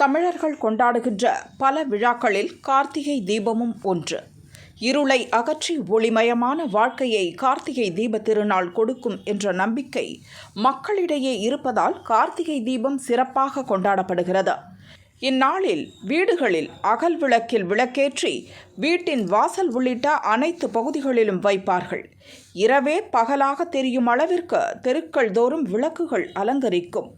தமிழர்கள் கொண்டாடுகின்ற பல விழாக்களில் கார்த்திகை தீபமும் ஒன்று. இருளை அகற்றி ஒளிமயமான வாழ்க்கையை கார்த்திகை தீப திருநாள் கொடுக்கும் என்ற நம்பிக்கை மக்களிடையே இருப்பதால் கார்த்திகை தீபம் சிறப்பாக கொண்டாடப்படுகிறது. இந்நாளில் வீடுகளில் அகல் விளக்கில் விளக்கேற்றி வீட்டின் வாசல் உள்ளிட்ட அனைத்து பகுதிகளிலும் வைப்பார்கள். இரவே பகலாக தெரியும் அளவிற்கு தெருக்கள் தோறும் விளக்குகள் அலங்கரிக்கும்.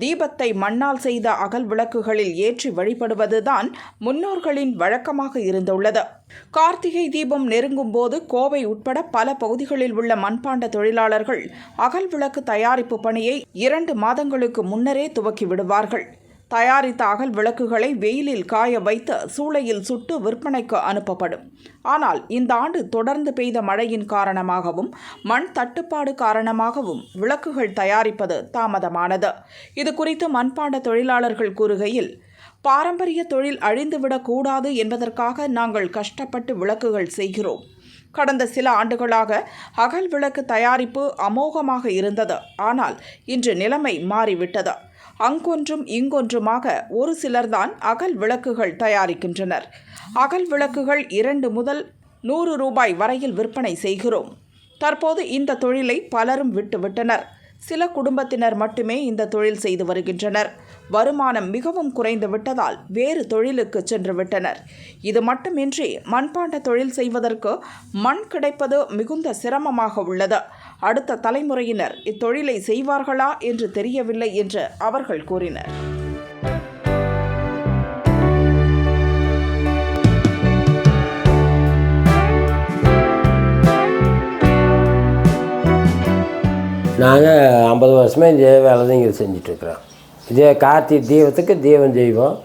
தீபத்தை மண்ணால் செய்த அகல் விளக்குகளில் ஏற்றி வழிபடுவதுதான் முன்னோர்களின் வழக்கமாக இருந்துள்ளது. கார்த்திகை தீபம் நெருங்கும் போது கோவை உட்பட பல பகுதிகளில் உள்ள மண்பாண்ட தொழிலாளர்கள் அகல் விளக்கு தயாரிப்பு பணியை இரண்டு மாதங்களுக்கு முன்னரே துவக்கி விடுவார்கள். தயாரித்த அகல் விளக்குகளை வெயிலில் காய வைத்து சூளையில் சுட்டு விற்பனைக்கு அனுப்பப்படும். ஆனால் இந்த ஆண்டு தொடர்ந்து பெய்த மழையின் காரணமாகவும் மண் தட்டுப்பாடு காரணமாகவும் விளக்குகள் தயாரிப்பது தாமதமானது. இது குறித்து மண்பாண்ட தொழிலாளர்கள் கூறுகையில் பாரம்பரிய தொழில் அழிந்துவிடக்கூடாது என்பதற்காக நாங்கள் கஷ்டப்பட்டு விளக்குகள் செய்கிறோம். கடந்த சில ஆண்டுகளாக அகல் விளக்கு தயாரிப்பு அமோகமாக இருந்தது. ஆனால் இன்று நிலைமை மாறிவிட்டது. அங்கொன்றும் இங்கொன்றுமாக ஒரு சிலர்தான் அகல் விளக்குகள் தயாரிக்கின்றனர். அகல் விளக்குகள் இரண்டு முதல் நூறு ரூபாய் வரையில் விற்பனை செய்கிறோம். தற்போது இந்த தொழிலை பலரும் விட்டுவிட்டனர். சில குடும்பத்தினர் மட்டுமே இந்த தொழில் செய்து வருகின்றனர். வருமானம் மிகவும் குறைந்து விட்டதால் வேறு தொழிலுக்கு சென்று விட்டனர். இது மட்டுமின்றி மண்பாண்ட தொழில் செய்வதற்கு மண் கிடைப்பது மிகுந்த சிரமமாக உள்ளது. அடுத்த தலைமுறையினர் இத்தொழிலை செய்வார்களா என்று தெரியவில்லை என்று அவர்கள் கூறினர். நாங்கள் ஐம்பது வருஷமாக இதே வேலை தான் இங்கே செஞ்சிட்ருக்குறோம். இதே கார்த்திகை தீபத்துக்கு தீபம் செய்வோம்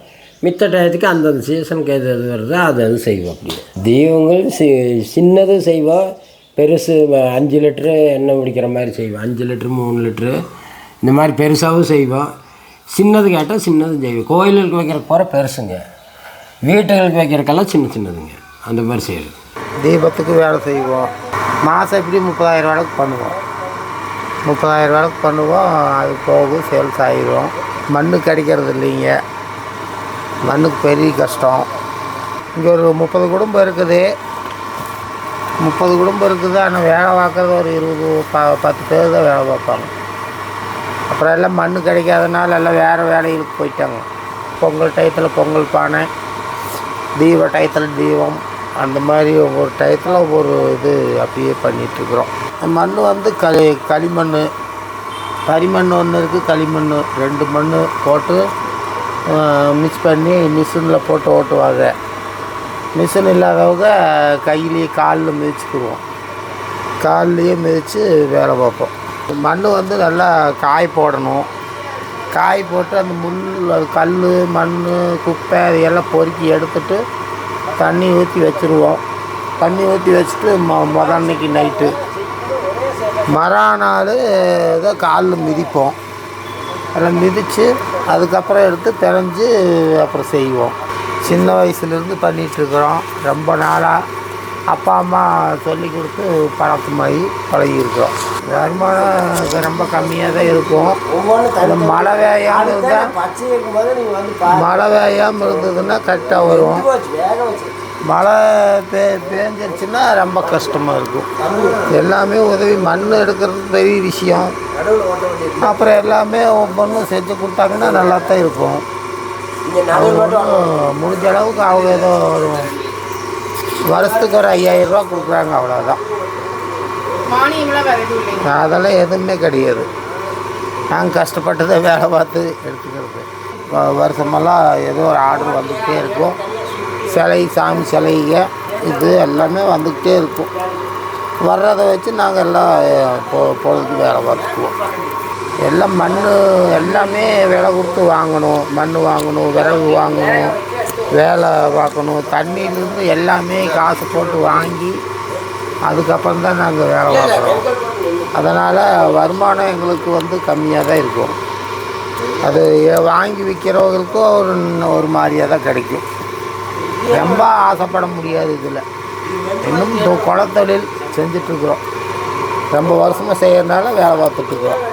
மித்த டயத்துக்கு அந்தந்த சீசனுக்கு எது எது வருதோ அது அது செய்வோம் அப்படியே. தீபங்கள் சி சின்னது செய்வோம். பெருசு அஞ்சு லிட்ரு எண்ணெய் பிடிக்கிற மாதிரி செய்வோம் அஞ்சு லிட்ரு மூணு லிட்ரு இந்த மாதிரி பெருசாகவும் செய்வோம் சின்னது கேட்டால் சின்னதும் செய்வோம் கோயிலுக்கு வைக்கிற குறை பெருசுங்க. வீட்டுகளுக்கு வைக்கிறக்கெல்லாம் சின்ன சின்னதுங்க. அந்த மாதிரி செய்கிறது தீபத்துக்கு வேலை செய்வோம். மாதம் எப்படி முப்பதாயிரம் ரூபாய்க்கு பண்ணுவோம். முப்பதாயிரம் ரூபாய்க்கு பண்ணுவோம். அது போகும் சேல்ஸ் ஆகிரும் மண்ணு கிடைக்கிறது இல்லைங்க. மண்ணுக்கு பெரிய கஷ்டம். இங்கே ஒரு முப்பது குடும்பம் இருக்குது. முப்பது குடும்பம் இருக்குது ஆனால் வேலை பார்க்குறது ஒரு இருபது ப பத்து பேர் தான் வேலை பார்ப்பாங்க. அப்புறம் எல்லாம் மண் கிடைக்காதனால எல்லாம் வேறு வேலைகளுக்கு போயிட்டாங்க. பொங்கல் டயத்தில் பொங்கல் பானை தீப டயத்தில் தீபம் அந்த மாதிரி ஒவ்வொரு டயத்தில் ஒவ்வொரு இது அப்படியே பண்ணிகிட்ருக்குறோம் மண் வந்து களி களிமண் கரிமண் ஒன்று இருக்குது களிமண் ரெண்டு மண் போட்டு மிக்ஸ் பண்ணி மிஷினில் போட்டு ஓட்டுவாங்க. மிஷின் இல்லாதவங்க கையிலேயே காலில் மிதிச்சுக்குருவோம். கால்லையே மிதித்து வேலை பார்ப்போம். மண் வந்து நல்லா காய் போடணும். காய் போட்டு அந்த முள் கல் மண் குப்பை அதையெல்லாம் பொறுக்கி எடுத்துட்டு தண்ணி ஊற்றி வச்சுருவோம். தண்ணி ஊற்றி வச்சுட்டு மொ மொத அன்னைக்கு நைட்டு. மறாநாள் ஏதோ காலில் மிதிப்போம். அதில் மிதித்து அதுக்கப்புறம் எடுத்து பிணைஞ்சு அப்புறம் செய்வோம். சின்ன வயசுலேருந்து பண்ணிகிட்ருக்குறோம். ரொம்ப நாளாக அப்பா அம்மா சொல்லி கொடுத்து பழக்கமாகி பழகியிருக்கிறோம். வருமானம் ரொம்ப கம்மியாக தான் இருக்கும். அந்த மழை வேயாமல் இருந்தால் மழை வேயாமல் இருந்ததுன்னா கரெக்டாக வரும். மழை பே பேஞ்சிருச்சுன்னா ரொம்ப கஷ்டமாக இருக்கும். எல்லாமே உதவி மண் எடுக்கிறது பெரிய விஷயம். அப்புறம் எல்லாமே ஒவ்வொன்றும் செஞ்சு கொடுத்தாங்கன்னா நல்லா தான் இருக்கும். முடிஞ்ச அளவுக்கு அவங்க ஏதோ ஒரு வருஷத்துக்கு ஒரு ஐயாயிரம் ரூபா கொடுக்குறாங்க அவ்வளோதான் அதெல்லாம் எதுவுமே கிடையாது. நாங்கள் கஷ்டப்பட்டு தான் வேலை பார்த்து எடுத்துக்கிறது. வருஷமெல்லாம் ஏதோ ஒரு ஆர்டர் வந்துக்கிட்டே இருக்கும். சிலை சாமி சிலைங்க இது எல்லாமே வந்துக்கிட்டே இருக்கும். வர்றதை வச்சு நாங்கள் எல்லாம் பொ பொழுதுக்கு வேலை பார்த்துக்குவோம். எல்லாம் மண் எல்லாமே விலை கொடுத்து வாங்கணும். மண் வாங்கணும் விறகு வாங்கணும் வேலை பார்க்கணும். தண்ணியிலேருந்து எல்லாமே காசு போட்டு வாங்கி அதுக்கப்புறம் தான் நாங்கள் வேலை பார்க்குறோம். அதனால் வருமானம் எங்களுக்கு வந்து கம்மியாக தான் இருக்கும். அது வாங்கி விற்கிறவங்களுக்கும் ஒரு ஒரு மாதிரியாக தான் கிடைக்கும். ரொம்ப ஆசைப்பட முடியாது இதில். இன்னும் குளத்தொழில் செஞ்சிட்ருக்குறோம் ரொம்ப வருஷமாக செய்கிறதுனால வேலை பார்த்துட்ருக்குறோம்